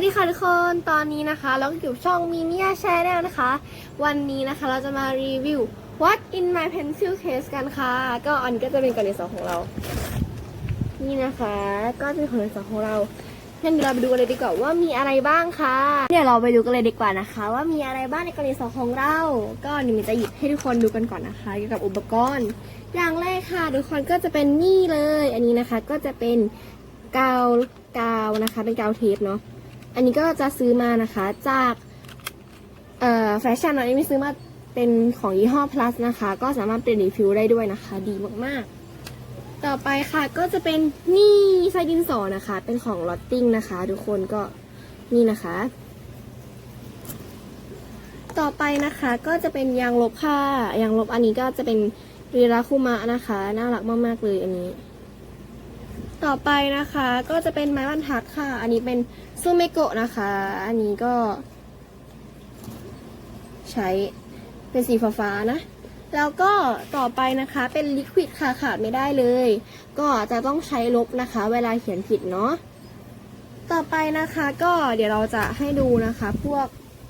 วัสดีค่ะทุกคน ตอนนี้นะคะ เราก็อยู่ช่องมีเนียแชร์แนลนะคะ วันนี้นะคะเราจะมารีวิว What in my pencil case กันค่ะ ก็อันนี้ก็จะเป็นกล่องดินสอของเรา นี่นะคะ ก็จะเป็นของดินสอของเรางั้นเดี๋ยวเราไปดูกันเลยดีกว่าว่ามีอะไรบ้างค่ะ เดี๋ยวเราไปดูกันเลยดีกว่านะคะ ว่ามีอะไรบ้างในกล่องดินสอของเรา ก็นี่มันจะหยิบให้ทุกคนดูกันก่อนนะคะเกี่ยวกับอุปกรณ์ อย่างแรกค่ะทุกคนก็จะเป็นนี่เลย อันนี้นะคะก็จะเป็นกาวกาวนะคะ เป็นกาวเทปเนาะ อันนี้ก็จะซื้อมานะคะจากแฟชั่นเนะอันนี้ไม่ซื้อมาเป็นของยี่ห้อ plus นะคะ ก็สามารถเปลี่ยนรีฟิลได้ด้วยนะคะ ดีมากๆ ต่อไปค่ะก็จะเป็นนี่ไส้ดินสอนะคะ เป็นของลอตติ้งนะคะ ทุกคนก็นี่นะคะ ต่อไปนะคะก็จะเป็นยางลบค่ะยางลบอันนี้ก็จะเป็นรีราคุมะนะคะ น่ารักมากๆเลยอันนี้ ต่อไปนะคะก็จะเป็นไม้บรรทัดค่ะ อันนี้เป็นซูเมโกะนะคะ อันนี้ก็ ใช้เป็นสีฟ้าๆนะ แล้วก็ต่อไปนะคะเป็นลิควิดค่ะขาดไม่ได้เลย ก็จะต้องใช้ลบนะคะ เวลาเขียนผิดเนาะต่อไปนะคะก็เดี๋ยวเราจะให้ดูนะคะ พวก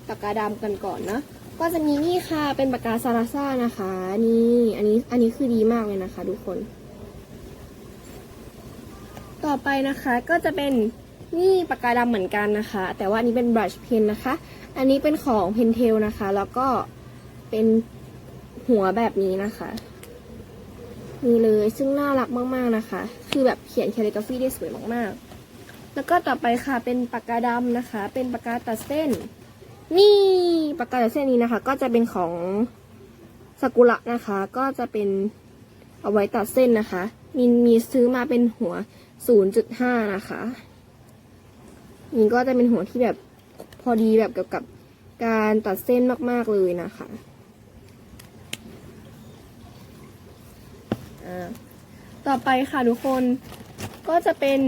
ปากกาดำกันก่อนนะก็จะมีนี่ค่ะเป็นปากกาซาราซ่านะคะ นี่อันนี้อันนี้คือดีมากเลยนะคะ ทุกคน ต่อไปนะคะก็จะเป็นนี่ปากกาดำเหมือนกันนะคะ แต่ว่าอันนี้เป็นบรัชเพนนะคะ อันนี้เป็นของเพนเทลนะคะ แล้วก็เป็นหัวแบบนี้นะคะนี่เลยซึ่งน่ารักมากๆนะคะ คือแบบเขียนแคลิกราฟีได้สวยมากๆ แล้วก็ต่อไปค่ะเป็นปากกาดำนะคะ เป็นปากกาตัดเส้น นี่ปากกาตัดเส้นนี้นะคะ ก็จะเป็นของซากุระนะคะ ก็จะเป็นเอาไว้ตัดเส้นนะคะ มีมีซื้อมาเป็นหัว 0.5 นะคะนี่ก็จะเป็นหัวที่แบบพอดีแบบเกี่ยวกับการตัดเส้นมาก ๆ เลยนะคะอ่าต่อไปค่ะทุกคนก็จะเป็น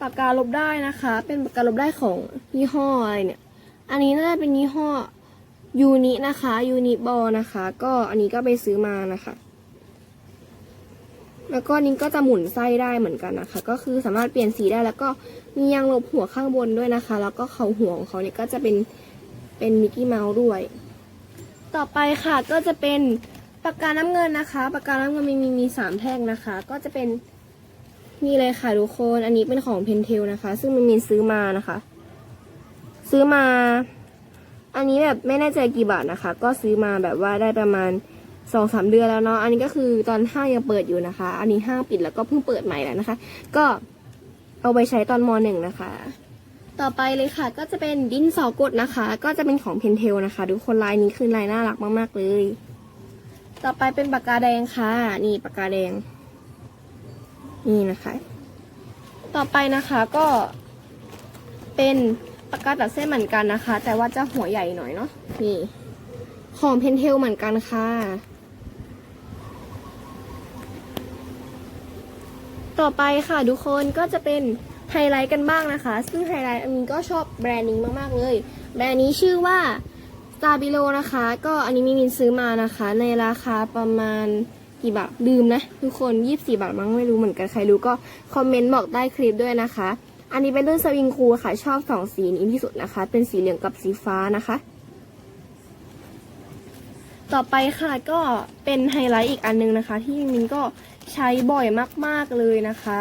ปากกาลบได้นะคะ เป็นปากกาลบได้ของยี่ห้ออะไรเนี่ย อันนี้น่าจะเป็นยี่ห้อยูนินะคะยูนิบอลนะคะ ก็อันนี้ก็ไปซื้อมานะคะ แล้วก็นนี้ก็จะหมุนไส้ได้เหมือนกันนะคะ ก็คือสามารถเปลี่ยนสีได้แล้วก็มียางลบหัวข้างบนด้วยนะคะ แล้วก็เขาหัวของเขาเนี่ยก็จะเป็นเป็นมิกกี้เมาส์ด้วย ต่อไปค่ะก็จะเป็นปากกาน้ำเงินนะคะปากกาน้ำเงินมีมีมีสามแท่งนะคะ ก็จะเป็นนี่เลยค่ะทุกคนอันนี้เป็นของเพนเทลนะคะ ซึ่งมันมีซื้อมานะคะ ซื้อมา อันนี้แบบไม่แน่ใจกี่บาทนะคะ ก็ซื้อมาแบบว่าได้ประมาณ สองสามเดือนแล้วเนาะ อันนี้ก็คือตอนห้างยังเปิดอยู่นะคะ อันนี้ห้างปิดแล้วก็เพิ่งเปิดใหม่แล้วนะคะ ก็เอาไปใช้ตอนมหนึ่งนะคะ ต่อไปเลยค่ะ ก็จะเป็นดินสอกดนะคะ ก็จะเป็นของเพนเทลนะคะทุกคนลายนี้คือลายน่ารักมากๆเลย ต่อไปเป็นปากกาแดงค่ะ นี่ปากกาแดง นี่นะคะ ต่อไปนะคะก็เป็นปากกาตัดเส้นเหมือนกันนะคะ แต่ว่าจะหัวใหญ่หน่อยเนาะ นี่ ของเพนเทลเหมือนกันค่ะ ต่อไปค่ะทุกคนก็จะเป็นไฮไลท์กันบ้างนะคะ ซึ่งไฮไลท์อันนี้ก็ชอบแบรนด์นี้มากๆเลย แบรนด์นี้ชื่อว่า Stabilo นะคะ ก็อันนี้มีมินซื้อมานะคะ ในราคาประมาณกี่บาทลืมนะ ทุกคน 24 บาทมั้งไม่รู้เหมือนกันใครรู้ก็คอมเมนต์บอกใต้คลิปด้วยนะคะ อันนี้เป็นรุ่นสวิงคูค่ะชอบสองสีนี้ที่สุดนะคะ เป็นสีเหลืองกับสีฟ้านะคะ ต่อไปค่ะก็เป็นไฮไลท์อีกอันนึงนะคะ ที่มินก็ใช้บ่อยมากๆเลยนะคะ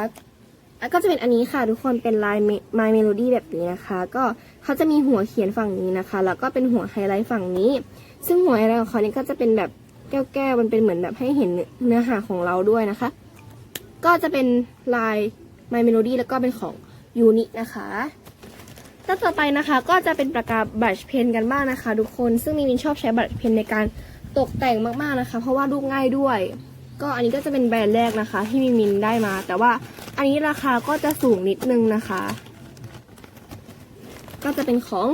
แล้วก็จะเป็นอันนี้ค่ะทุกคนเป็นลาย My Melody แบบนี้นะคะ ก็เขาจะมีหัวเขียนฝั่งนี้นะคะ แล้วก็เป็นหัวไฮไลท์ฝั่งนี้ ซึ่งหัวไฮไลท์ของเขานี่ก็จะเป็นแบบแก้วๆมันเป็นเหมือนแบบให้เห็นเนื้อหาของเราด้วยนะคะ ก็จะเป็นลาย My Melody แล้วก็เป็นของยูนินะคะแล้วต่อไปนะคะก็จะเป็นปากกาบัชเพนกันบ้างนะคะ ทุกคนซึ่งมินชอบใช้บัชเพนในการ ตกแต่งมากๆนะคะ เพราะว่ารูปง่ายด้วย ก็อันนี้ก็จะเป็นแบรนด์แรกนะคะ ที่มิมินได้มา แต่ว่าอันนี้ราคาก็จะสูงนิดนึงนะคะ ก็จะเป็นของ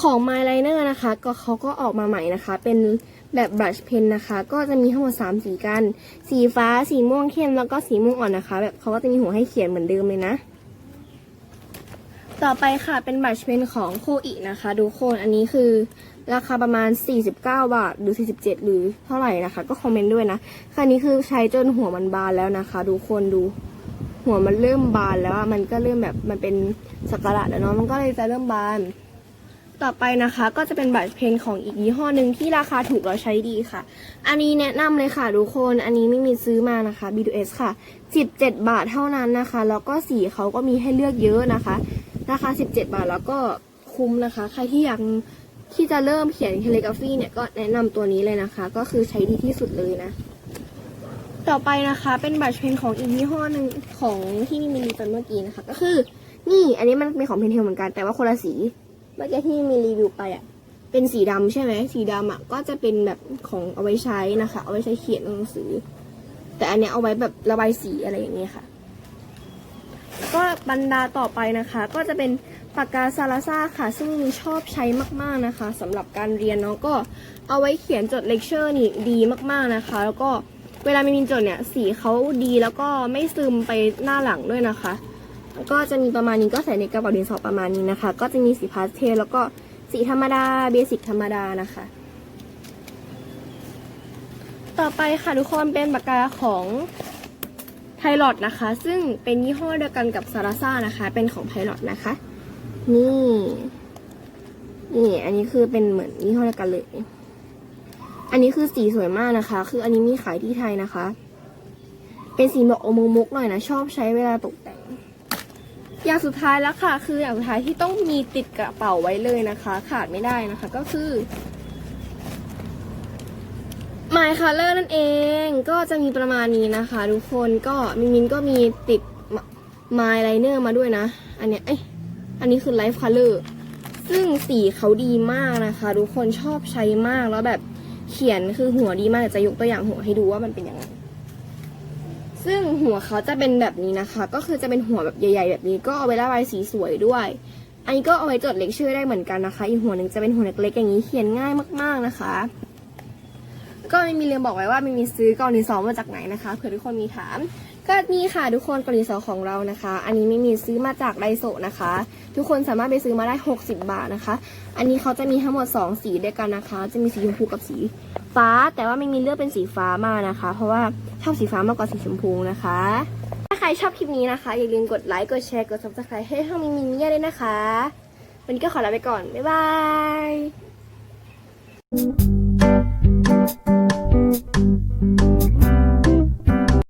ของ My Liner นะคะ ก็เขาก็ออกมาใหม่นะคะ เป็นแบบบรัชเพนนะคะ ก็จะมีทั้งหมด3สีกัน สีฟ้า สีม่วงเข้ม แล้วก็สีม่วงอ่อนนะคะ แบบเขาก็จะมีหัวให้เขียนเหมือนเดิมเลยนะ ต่อไปค่ะเป็นบัตรเพนของโคอินะคะทุกคนอันนี้คือราคาประมาณ 49 บาท หรือ 47 หรือเท่าไหร่นะคะ ก็คอมเมนต์ด้วยนะคันนี้คือใช้จนหัวมันบานแล้วนะคะทุกคนดู หัวมันเริ่มบานแล้วมันก็เริ่มแบบมันเป็นสักระแล้วเนาะมันก็เลยจะเริ่มบาน ต่อไปนะคะก็จะเป็นบัตรเพนของอีกยี่ห้อหนึ่งที่ราคาถูกแล้วใช้ดีค่ะ อันนี้แนะนำเลยค่ะทุกคนอันนี้ไม่มีซื้อมานะคะ B2S ค่ะ 17 บาทเท่านั้นนะคะแล้วก็สีเขาก็มีให้เลือกเยอะนะคะ ราคา 17 บาทแล้วก็คุ้มนะคะ ใครที่อยากที่จะเริ่มเขียน calligraphy เนี่ยก็แนะนำตัวนี้เลยนะคะ ก็คือใช้ดีที่สุดเลยนะ ต่อไปนะคะเป็นบัตรเพนของอีกยี่ห้อหนึ่งของที่มีรีวิวตอนเมื่อกี้นะคะ ก็คือนี่อันนี้มันเป็นของเพนเทลเหมือนกันแต่ว่าคนละสีเมื่อกี้ที่มีรีวิวไปอะเป็นสีดำใช่ไหมสีดำอะก็จะเป็นแบบของเอาไว้ใช้นะคะ เอาไว้ใช้เขียนหนังสือ แต่อันเนี้ยเอาไว้แบบระบายสีอะไรอย่างเงี้ยค่ะ ก็บรรดาต่อไปนะคะ ก็จะเป็นปากกาซาลาซ่าค่ะ ซึ่งชอบใช้มากๆนะคะสำหรับการเรียนเนาะก็เอาไว้เขียนจดเลคเชอร์นี่ดีมากๆนะคะ แล้วก็เวลามีมินจดเนี่ยสีเขาดีแล้วก็ไม่ซึมไปหน้าหลังด้วยนะคะ ก็จะมีประมาณนี้ก็ใส่ในกระเป๋าดินสอประมาณนี้นะคะ ก็จะมีสีพาสเทลแล้วก็สีธรรมดาเบสิกธรรมดานะคะ ต่อไปค่ะทุกคนเป็นปากกาของ ไพลอตนะคะ ซึ่งเป็นยี่ห้อเดียวกันกับซาราซ่านะคะ เป็นของไพลอตนะคะ นี่นี่อันนี้คือเป็นเหมือนยี่ห้อเดียวกันเลย อันนี้คือสีสวยมากนะคะ คืออันนี้มีขายที่ไทยนะคะ เป็นสีแบบโอมมุกหน่อยนะ ชอบใช้เวลาตกแต่ง อย่างสุดท้ายแล้วค่ะ คืออย่างสุดท้ายที่ต้องมีติดกระเป๋าไว้เลยนะคะ ขาดไม่ได้นะคะ ก็คือ ไมค์คัลเลอร์นั่นเองก็จะมีประมาณนี้นะคะ ทุกคนก็มินมินก็มีติดไมล์ไลเนอร์มาด้วยนะ อันเนี้ยเอ้ยอันนี้คือไลฟ์คัลเลอร์ซึ่งสีเขาดีมากนะคะ ทุกคนชอบใช้มากแล้วแบบเขียนคือหัวดีมากจะยกตัวอย่างหัวให้ดูว่ามันเป็นยังไงซึ่งหัวเขาจะเป็นแบบนี้นะคะ ก็คือจะเป็นหัวแบบใหญ่ๆ แบบนี้ก็เอาไว้ระบายสีสวยด้วยอันนี้ก็เอาไว้จดเลคเชอร์ได้เหมือนกันนะคะ อีกหัวหนึ่งจะเป็นหัวเล็กๆอย่างนี้เขียนง่ายมากๆนะคะ ก็ไม่มีเรียนบอกไว้ว่าไม่มีซื้อกล่องดินสอมาจากไหนนะคะเผื่อทุกคนมีถาม ก็นี่ค่ะทุกคนกล่องดินสอของเรานะคะ อันนี้ไม่มีซื้อมาจากไดโซนะคะ ทุกคนสามารถไปซื้อมาได้ 60 บาทนะคะ อันนี้เขาจะมีทั้งหมด 2 สีด้วยกันนะคะ จะมีสีชมพูกับสีฟ้า แต่ว่าไม่มีเลือกเป็นสีฟ้ามานะคะ เพราะว่าชอบสีฟ้ามากกว่าสีชมพูนะคะ ถ้าใครชอบคลิปนี้นะคะ อย่าลืมกดไลค์กดแชร์กด subscribe ให้ช่องมิมินเนี่ยด้วยนะคะวันนี้ก็ขอลาไปก่อนบ๊ายบาย